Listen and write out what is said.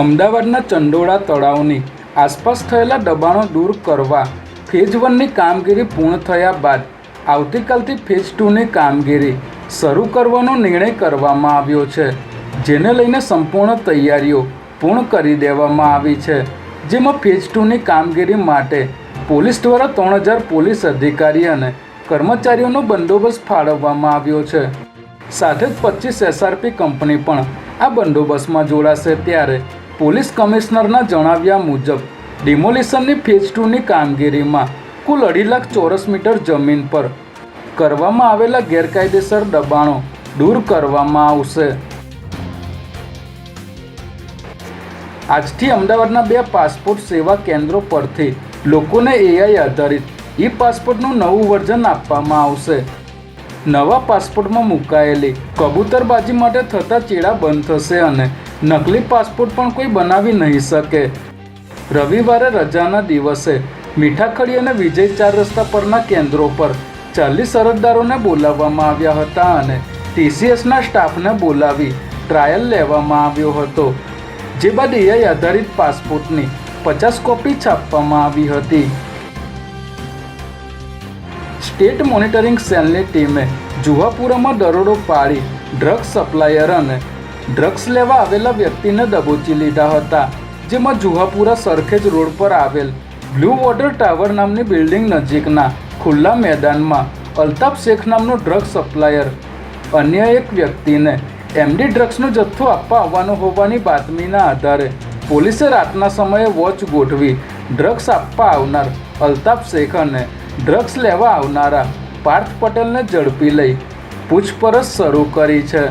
અમદાવાદના ચંડોળા તળાવની આસપાસ થયેલા દબાણો દૂર કરવા ફેઝ વનની કામગીરી પૂર્ણ થયા બાદ આવતીકાલથી ફેઝ ટુની કામગીરી શરૂ કરવાનો નિર્ણય કરવામાં આવ્યો છે, જેને લઈને સંપૂર્ણ તૈયારીઓ પૂર્ણ કરી દેવામાં આવી છે. જેમાં ફેઝ ટુની કામગીરી માટે પોલીસ દ્વારા ત્રણ હજાર પોલીસ અધિકારી અને કર્મચારીઓનો બંદોબસ્ત ફાળવવામાં આવ્યો છે. સાથે જ પચીસ એસઆરપી કંપની પણ આ બંદોબસ્તમાં જોડાશે ત્યારે પોલીસ કમિશનરના જણાવ્યા મુજબ, ડિમોલિશનની ફેઝ ટુની કામગીરીમાં કુલ અઢી લાખ ચોરસ મીટર જમીન પર કરવામાં આવેલા ગેરકાયદેસર દબાણો દૂર કરવામાં આવશે. આજથી અમદાવાદના બે પાસપોર્ટ સેવા કેન્દ્રો પરથી લોકોને એઆઈ આધારિત ઈ પાસપોર્ટનું નવું વર્ઝન આપવામાં આવશે. નવા પાસપોર્ટમાં મુકાયેલી કબૂતરબાજી માટે થતા ચેડા બંધ થશે અને નકલી પાસપોર્ટ પણ કોઈ બનાવી નહીં શકે. રવિવારે રજાના દિવસે મીઠાખડી અને વિજય ચાર રસ્તા પરના કેન્દ્રો પર ચાલીસ અરજદારોને બોલાવવામાં આવ્યા હતા અને ટીસીએસના સ્ટાફને બોલાવી ટ્રાયલ લેવામાં આવ્યો હતો, જે બાદ એઆઈ આધારિત પાસપોર્ટની પચાસ કોપી છાપવામાં આવી હતી. સ્ટેટ મોનિટરિંગ સેલની ટીમે જુહાપુરામાં દરોડો પાડી ડ્રગ સપ્લાયર અને ડ્રગ્સ લેવા આવેલા વ્યક્તિને દબોચી લીધા હતા, જેમાં જુહાપુરા સરખેજ રોડ પર આવેલ બ્લુ વોટર ટાવર નામની બિલ્ડિંગ નજીકના ખુલ્લા મેદાનમાં અલ્તાફ શેખ નામનો ડ્રગ્સ સપ્લાયર. અન્ય એક વ્યક્તિને એમડી ડ્રગ્સનો જથ્થો આપવા આવવાનો હોવાની બાતમીના આધારે પોલીસે રાતના સમયે વોચ ગોઠવી ડ્રગ્સ આપવા આવનાર અલ્તાફ શેખ અને ડ્રગ્સ લેવા આવનારા પાર્થ પટેલને ઝડપી લઈ પૂછપરછ શરૂ કરી છે.